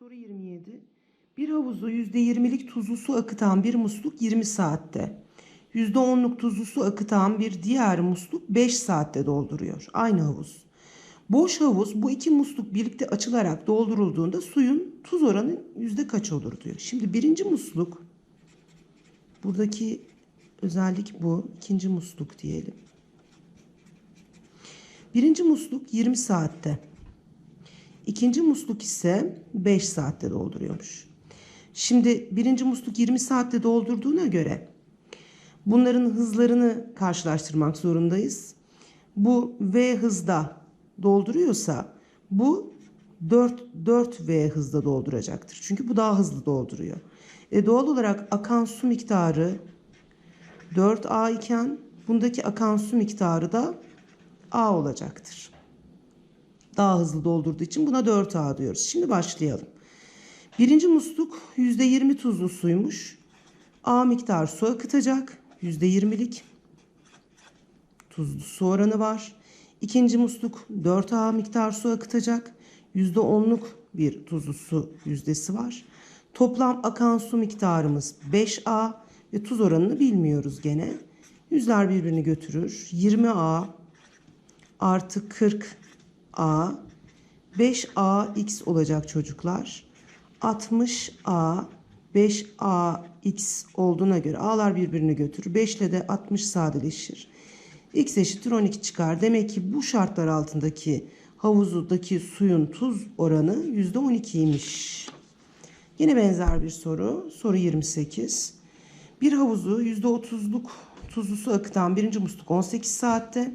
Soru 27. Bir havuzu %20'lik tuzlu su akıtan bir musluk 20 saatte. %10'luk tuzlu su akıtan bir diğer musluk 5 saatte dolduruyor. Aynı havuz. Boş havuz bu iki musluk birlikte açılarak doldurulduğunda suyun tuz oranı yüzde kaç olur diyor. Şimdi birinci musluk buradaki özellik bu. İkinci musluk diyelim. Birinci musluk 20 saatte. İkinci musluk ise 5 saatte dolduruyormuş. Şimdi birinci musluk 20 saatte doldurduğuna göre bunların hızlarını karşılaştırmak zorundayız. Bu V hızda dolduruyorsa bu 4 4V hızda dolduracaktır. Çünkü bu daha hızlı dolduruyor. E doğal olarak akan su miktarı 4A iken bundaki akan su miktarı da A olacaktır. Daha hızlı doldurduğu için buna 4A diyoruz. Şimdi başlayalım. Birinci musluk %20 tuzlu suymuş. A miktar su akıtacak. %20'lik tuzlu su oranı var. İkinci musluk 4A miktar su akıtacak. %10'luk bir tuzlu su yüzdesi var. Toplam akan su miktarımız 5A ve tuz oranını bilmiyoruz gene. Yüzler birbirini götürür. 20A artı 40A 5AX olacak çocuklar. 60A 5AX olduğuna göre A'lar birbirini götürür. 5 ile de 60 sadeleşir. X eşittir 12 çıkar. Demek ki bu şartlar altındaki havuzdaki suyun tuz oranı %12'ymiş. Yine benzer bir soru. Soru 28. Bir havuzu %30'luk tuzlu su akıtan birinci musluk 18 saatte,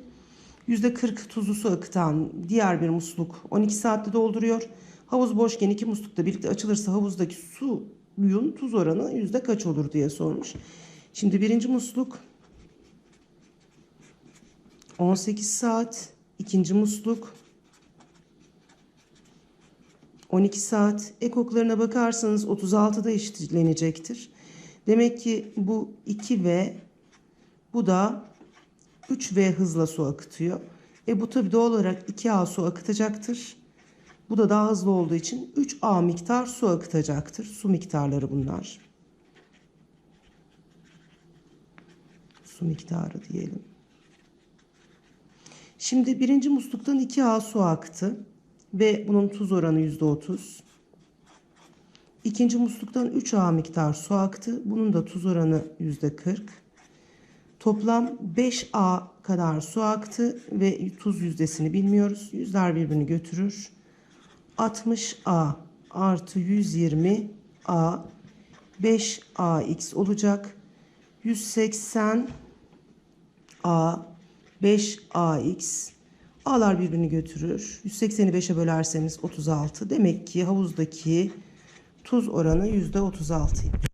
%40 tuzlu su akıtan diğer bir musluk 12 saatte dolduruyor. Havuz boşken iki musluk da birlikte açılırsa havuzdaki suyun tuz oranı yüzde kaç olur diye sormuş. Şimdi birinci musluk 18 saat, ikinci musluk 12 saat. Ekoklarına bakarsanız 36'da eşitlenecektir. Demek ki bu 2V bu da 3V hızla su akıtıyor. E bu tabi doğal olarak 2A su akıtacaktır. Bu da daha hızlı olduğu için 3A miktar su akıtacaktır. Su miktarları bunlar. Su miktarı diyelim. Şimdi birinci musluktan 2A su aktı ve bunun tuz oranı %30. İkinci musluktan 3A miktar su aktı. Bunun da tuz oranı %40. Toplam 5A kadar su aktı ve tuz yüzdesini bilmiyoruz. Yüzler birbirini götürür. 60A artı 120A 5AX olacak. 180A 5AX A'lar birbirini götürür. 180'i 5'e bölerseniz 36. Demek ki havuzdaki tuz oranı %36.